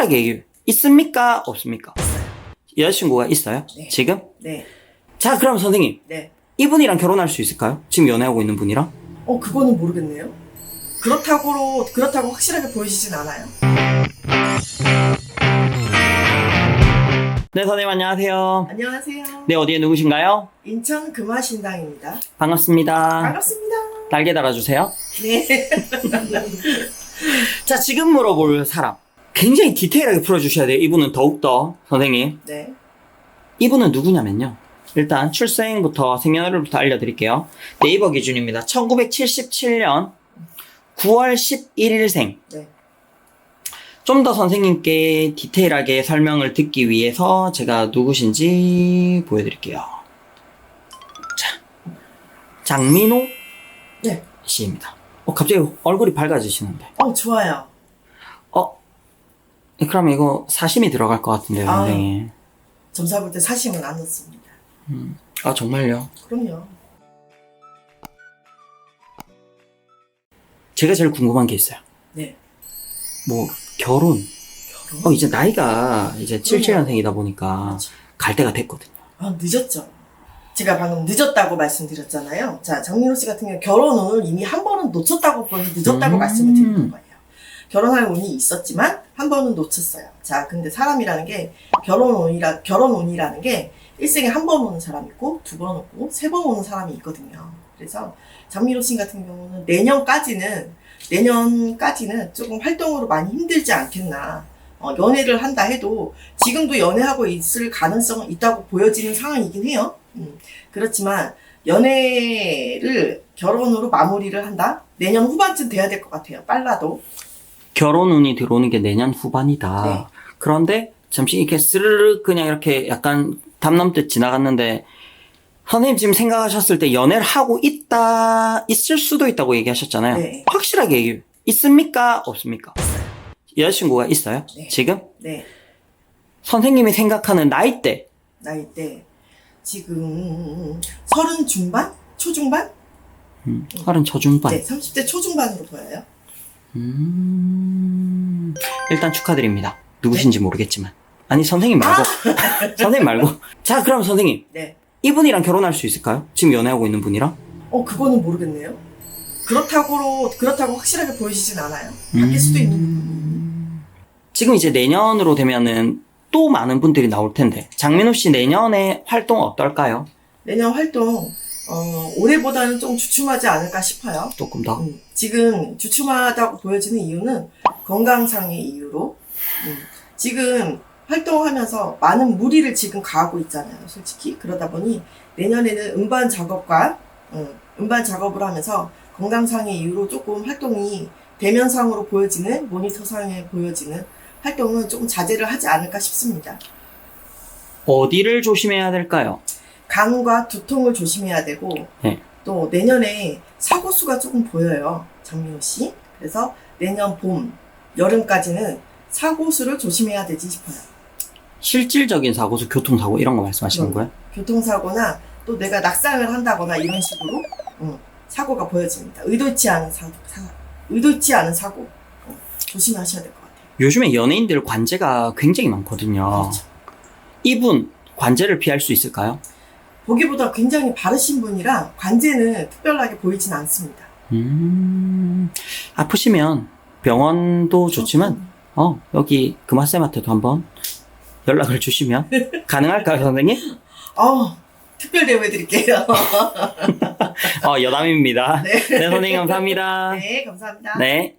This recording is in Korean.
확실하게 얘기해. 있습니까? 없습니까? 여자친구가 있어요? 네. 지금? 네, 자, 그럼 선생님. 네. 이분이랑 결혼할 수 있을까요? 지금 연애하고 있는 분이랑? 어, 그거는 모르겠네요. 그렇다고, 그렇다고 확실하게 보이시진 않아요. 네, 선생님 안녕하세요. 안녕하세요. 네, 어디에 누구신가요? 인천 금화신당입니다. 반갑습니다. 반갑습니다. 날개 달아주세요. 네. 자, 지금 물어볼 사람. 굉장히 디테일하게 풀어주셔야 돼요. 이분은 더욱더, 선생님. 네. 이분은 누구냐면요. 일단 출생부터 생년월일부터 알려드릴게요. 네이버 기준입니다. 1977년 9월 11일생. 네. 좀 더 선생님께 디테일하게 설명을 듣기 위해서 제가 누구신지 보여드릴게요. 자, 장민호 네. 씨입니다. 어, 갑자기 얼굴이 밝아지시는데. 어, 좋아요. 어, 그럼 이거 사심이 들어갈 것 같은데요, 아. 선생님. 점사 볼 때 사심은 안 넣습니다. 아, 정말요? 그럼요. 제가 제일 궁금한 게 있어요. 네. 뭐, 결혼. 결혼? 어, 이제 나이가 이제 77년생이다 보니까 그렇죠. 갈 때가 됐거든요. 아, 늦었죠. 제가 방금 늦었다고 말씀드렸잖아요. 자, 장민호 씨 같은 경우 결혼을 이미 한 번은 놓쳤다고 보여서 늦었다고 음. 말씀을 드리는 거예요. 결혼할 운이 있었지만 한 번은 놓쳤어요. 자, 근데 사람이라는 게 결혼 운이라 결혼 운이라는 게 일생에 한 번 오는 사람이 있고 두 번 오고 세 번 오는 사람이 있거든요. 그래서 씨 같은 경우는 내년까지는 내년까지는 조금 활동으로 많이 힘들지 않겠나. 어, 연애를 한다 해도 지금도 연애하고 있을 가능성은 있다고 보여지는 상황이긴 해요. 음, 그렇지만 연애를 결혼으로 마무리를 한다? 내년 후반쯤 돼야 될 것 같아요. 빨라도. 결혼 운이 들어오는 게 내년 후반이다. 네. 그런데 잠시 이렇게 스르륵 그냥 이렇게 약간 담 넘듯 지나갔는데 선생님 지금 생각하셨을 때 연애를 하고 있다, 있을 수도 있다고 얘기하셨잖아요. 네. 확실하게 얘기해. 있습니까? 없습니까? 여자친구가 있어요? 네. 지금? 네. 선생님이 생각하는 나이대. 나이 때 지금 서른 중반? 초중반? 음, 서른 저중반. 네, 30대 초중반으로 보여요. 음, 일단 축하드립니다. 누구신지 모르겠지만. 아니, 선생님 말고. 선생님 말고. 자, 그럼 선생님. 네. 이분이랑 결혼할 수 있을까요? 지금 연애하고 있는 분이랑? 어, 그거는 모르겠네요. 그렇다고, 그렇다고 확실하게 보이시진 않아요. 바뀔 수도 있는 음. 지금 이제 내년으로 되면은 또 많은 분들이 나올 텐데. 장민호 씨 내년에 활동 어떨까요? 내년 활동, 어, 올해보다는 좀 주춤하지 않을까 싶어요. 조금 더. 음, 지금 주춤하다고 보여지는 이유는 건강상의 이유로 음, 지금 활동하면서 많은 무리를 지금 가하고 있잖아요 솔직히 그러다 보니 내년에는 음반 작업과 음, 음반 작업을 하면서 건강상의 이유로 조금 활동이 대면상으로 보여지는 모니터상에 보여지는 활동은 조금 자제를 하지 않을까 싶습니다 어디를 조심해야 될까요? 간과 두통을 조심해야 되고 네. 또 내년에 사고 수가 조금 보여요 장민호 씨. 그래서 내년 봄 여름까지는 사고 수를 조심해야 되지 싶어요. 실질적인 사고 수, 교통사고 이런 거 말씀하시는 음. 거예요? 교통사고나 또 내가 낙상을 한다거나 이런 식으로 음, 사고가 보여집니다. 의도치 않은 사, 사 의도치 않은 사고 어, 조심하셔야 될 것 같아요. 요즘에 연예인들 관제가 굉장히 많거든요. 그렇죠. 이분 관제를 피할 수 있을까요? 보기보다 굉장히 바르신 분이라 관제는 특별하게 보이진 않습니다. 음, 아프시면 병원도 좋지만, 어, 여기 금화쌤한테도 한번 연락을 주시면 가능할까요, 선생님? 어, 특별 대우해드릴게요. 어, 여담입니다. 네. 네, 선생님 감사합니다. 네, 감사합니다. 네.